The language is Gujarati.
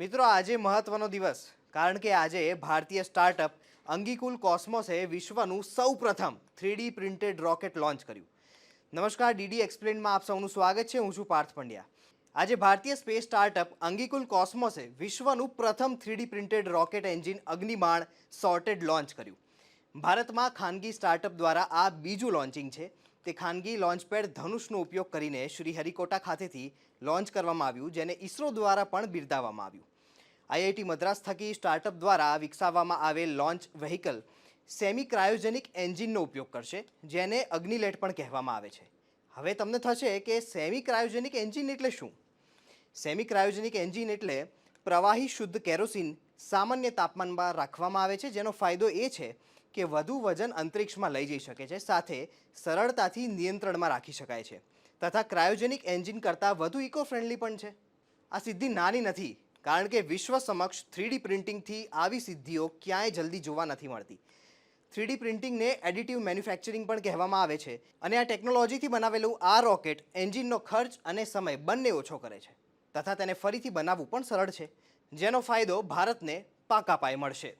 મિત્રો, આજે મહત્વનો દિવસ, કારણ કે આજે ભારતીય સ્ટાર્ટઅપ અંગીકુલ કોસ્મોસે વિશ્વનું સૌપ્રથમ થ્રીડી પ્રિન્ટેડ રોકેટ લોન્ચ કર્યું. નમસ્કાર ડીડી એક્સપ્લેનમાં આપ સૌનું સ્વાગત છે. હું છું પાર્થ પંડ્યા. આજે ભારતીય સ્પેસ સ્ટાર્ટઅપ અંગીકુલ કોસ્મોસે વિશ્વનું પ્રથમ three D printed rocket engine Agnibaan sorted launch કર્યું. ભારતમાં ખાનગી સ્ટાર્ટઅપ દ્વારા આ બીજું લોન્ચિંગ છે. તે ખાનગી લોન્ચપેડ ધનુષનો ઉપયોગ કરીને શ્રી હરિકોટા ખાતેથી લોન્ચ કરવામાં આવ્યું, જેને ઇસરો દ્વારા પણ બિરદાવવામાં આવ્યું. આઈઆઈટી મદ્રાસ થકી સ્ટાર્ટઅપ દ્વારા વિકસાવવામાં આવેલ લોન્ચ વ્હીકલ સેમી ક્રાયોજેનિક એન્જિનનો ઉપયોગ કરશે, જેને અગ્નિલેટ પણ કહેવામાં આવે છે. હવે તમને થશે કે સેમી ક્રાયોજેનિક એન્જિન એટલે શું? સેમી ક્રાયોજેનિક એન્જિન એટલે પ્રવાહી શુદ્ધ કેરોસીન સામાન્ય તાપમાનમાં રાખવામાં આવે છે, જેનો ફાયદો એ છે કે વધુ વજન અંતરિક્ષમાં લઈ જઈ શકે છે, સાથે સરળતાથી નિયંત્રણમાં રાખી શકાય છે. તથા ક્રાયોજેનિક એન્જિન કરતાં વધુ ઇકો ફ્રેન્ડલી પણ છે. આ સિદ્ધિ નાની નથી કારણ કે વિશ્વ સમક્ષ થ્રીડી પ્રિન્ટિંગથી આવી સિદ્ધિઓ ક્યાંય જલ્દી જોવા નથી મળતી. થ્રીડી પ્રિન્ટિંગને એડિટિવ મેન્યુફેક્ચરિંગ પણ કહેવામાં આવે છે અને આ ટેકનોલોજીથી બનાવેલું આ રોકેટ એન્જિનનો ખર્ચ અને સમય બંને ઓછો કરે છે. તથા તેને ફરીથી બનાવવું પણ સરળ છે, જેનો ફાયદો ભારતને પાકા પાયે મળશે.